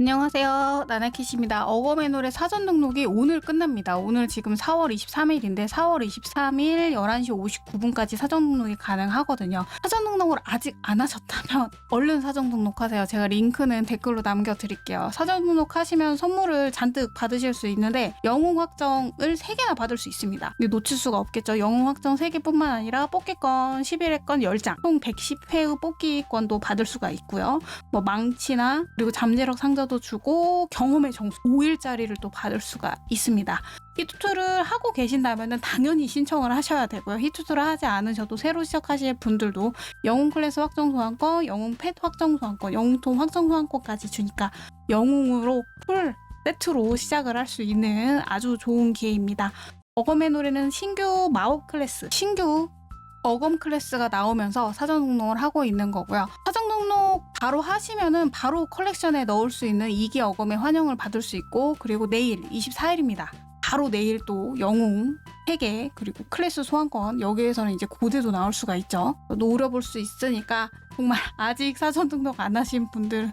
안녕하세요. 나나키시입니다. 어거맨 노래 사전 등록이 오늘 끝납니다. 오늘 지금 4월 23일인데 4월 23일 11시 59분까지 사전 등록이 가능하거든요. 사전 등록을 아직 안 하셨다면 얼른 사전 등록하세요. 제가 링크는 댓글로 남겨드릴게요. 사전 등록하시면 선물을 잔뜩 받으실 수 있는데 영웅 확정을 3개나 받을 수 있습니다. 근데 놓칠 수가 없겠죠. 영웅 확정 3개뿐만 아니라 뽑기권 11회권 10장, 총 110회의 뽑기권도 받을 수가 있고요. 뭐 망치나 그리고 잠재력 상자 도 주고 경험의 점수 5일짜리를 또 받을 수가 있습니다. 히투투를 하고 계신다면 당연히 신청을 하셔야 되고요. 히투투를 하지 않으셔도 새로 시작하실 분들도 영웅 클래스 확정 소환권, 영웅 펫 확정 소환권, 영웅톰 확정 소환권까지 주니까 영웅으로 풀 세트로 시작을 할 수 있는 아주 좋은 기회입니다. 어검의 노래는 신규 마법 클래스, 신규 어검 클래스가 나오면서 사전 등록을 하고 있는 거고요. 사전 등록 바로 하시면은 바로 컬렉션에 넣을 수 있는 2기 어검의 환영을 받을 수 있고 그리고 내일 24일입니다. 바로 내일 또 영웅 3개 그리고 클래스 소환권 여기에서는 이제 고대도 나올 수가 있죠. 노려볼 수 있으니까 정말 아직 사전 등록 안 하신 분들은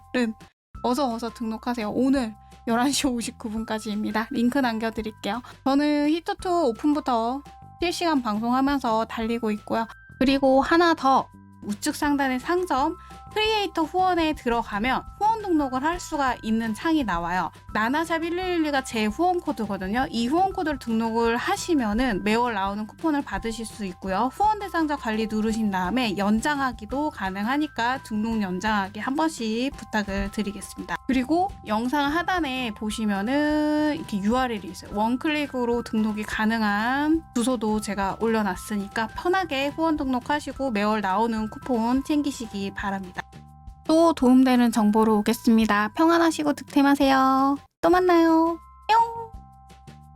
어서 어서 등록하세요. 오늘 11시 59분까지입니다. 링크 남겨드릴게요. 저는 히터투 오픈부터 실시간 방송하면서 달리고 있고요. 그리고 하나 더 우측 상단의 상점 크리에이터 후원에 들어가면 등록을 할 수가 있는 창이 나와요. 나나샵 1112가 제 후원 코드거든요. 이 후원 코드를 등록을 하시면은 매월 나오는 쿠폰을 받으실 수 있고요. 후원 대상자 관리 누르신 다음에 연장하기도 가능하니까 등록 연장하기 한 번씩 부탁을 드리겠습니다. 그리고 영상 하단에 보시면은 이렇게 URL이 있어요. 원클릭으로 등록이 가능한 주소도 제가 올려놨으니까 편하게 후원 등록하시고 매월 나오는 쿠폰 챙기시기 바랍니다. 또 도움되는 정보로 오겠습니다. 평안하시고 득템하세요. 또 만나요. 뿅!